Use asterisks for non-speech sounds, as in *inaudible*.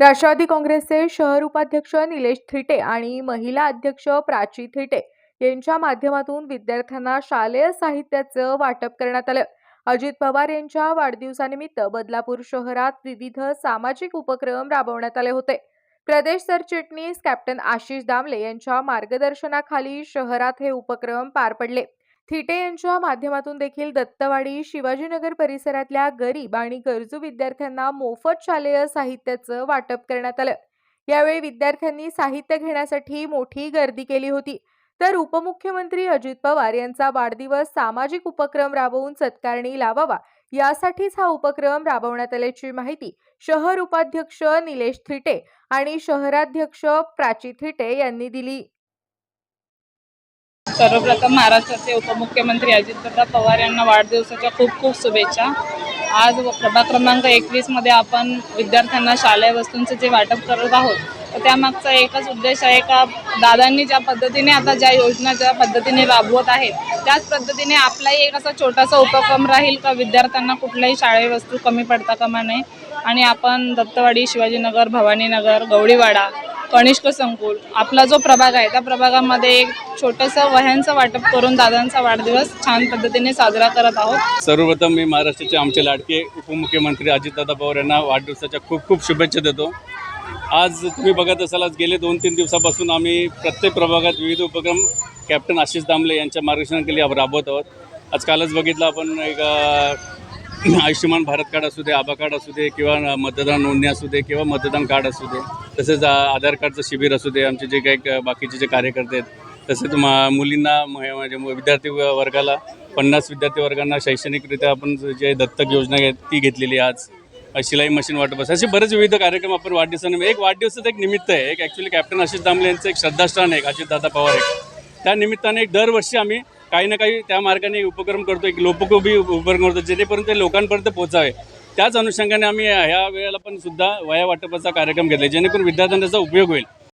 राष्ट्रवादी काँग्रेसचे शहर उपाध्यक्ष निलेश थिटे आणि महिला अध्यक्ष प्राची थिटे यांच्या माध्यमातून विद्यार्थ्यांना शालेय साहित्याचं वाटप करण्यात आलं. अजित पवार यांच्या वाढदिवसानिमित्त बदलापूर शहरात विविध सामाजिक उपक्रम राबवण्यात आले होते. प्रदेश सरचिटणीस कॅप्टन आशिष दामले यांच्या मार्गदर्शनाखाली शहरात हे उपक्रम पार पडले. थिटे यांच्या माध्यमातून देखील दत्तवाडी शिवाजीनगर परिसरातल्या गरीब आणि गरजू विद्यार्थ्यांना मोफत शालेय साहित्याचं वाटप करण्यात आलं. यावेळी विद्यार्थ्यांनी साहित्य घेण्यासाठी मोठी गर्दी केली होती. तर उपमुख्यमंत्री अजित पवार यांचा वाढदिवस सामाजिक उपक्रम राबवून सत्कारणी लावावा यासाठीच हा उपक्रम राबवण्यात आल्याची माहिती शहर उपाध्यक्ष निलेश थिटे आणि शहराध्यक्ष प्राची थिटे यांनी दिली. सर्वप्रथम महाराष्ट्राचे उपमुख्यमंत्री अजितदादा पवार यांना वाढदिवसाच्या खूप खूप शुभेच्छा. आज प्रभाग क्रमांक एकवीसमध्ये आपण विद्यार्थ्यांना शालेय वस्तूंचं जे वाटप करत आहोत तर त्यामागचा एकच उद्देश आहे का दादांनी ज्या पद्धतीने आता ज्या योजना ज्या पद्धतीने राबवत आहेत त्याच पद्धतीने आपलाही एक असा छोटासा उपक्रम राहील का? विद्यार्थ्यांना कुठल्याही शाळेय वस्तू कमी पडता कामा नये. आणि आपण दत्तवाडी शिवाजीनगर भवानीनगर गवळीवाडा कनिष्क संकुल. आपला जो प्रभाग आहे त्या प्रभागामध्ये एक छोटंसं वह्यांचं वाटप करून दादांचा वाढदिवस छान पद्धतीने साजरा करत आहोत. सर्वप्रथम मी महाराष्ट्राचे आमचे लाडके उपमुख्यमंत्री अजितदादा पवार यांना वाढदिवसाच्या खूप खूप शुभेच्छा देतो. आज तुम्ही बघत असाल आज गेले दोन तीन दिवसापासून आम्ही प्रत्येक प्रभागात विविध उपक्रम कॅप्टन आशिष दामले यांच्या मार्गदर्शनाखाली राबवत आहोत. आज कालच बघितलं आपण एक *clears throat* आयुष्यमान भारत कार्ड असू दे आभा कार्ड असू दे किंवा मतदान नोंदणी असू दे किंवा मतदान कार्ड असू दे. तसेच आधार कार्डचं शिबिर असू दे आमचे जे काही बाकीचे जे कार्यकर्ते आहेत तसेच मा मुलींना म्हणजे विद्यार्थी व- वर्गाला पन्नास विद्यार्थी वर्गांना शैक्षणिकरित्या आपण जे दत्तक योजना आहे ती घेतलेली आज. शिलाई मशीन वाटप असं असे बरेच विविध कार्यक्रम आपण वाढदिवसाने एक वाढदिवसाचं एक निमित्त आहे. एक ॲक्च्युली कॅप्टन आशिष दामले यांचं एक श्रद्धास्थान आहे एक अजितदादा पवार एक त्या निमित्ताने एक दरवर्षी आम्ही काही ना काही त्या मार्गाने उपक्रम करतो. एक लोपकोबी उपक्रम करतो जेणेपर्यंत ते लोकांपर्यंत पोहोचावे. त्याच अनुषंगाने आम्ही ह्या वेळेला पण सुद्धा वया वाटपाचा कार्यक्रम घेतला जेणेकरून विद्यार्थ्यांचा उपयोग होईल.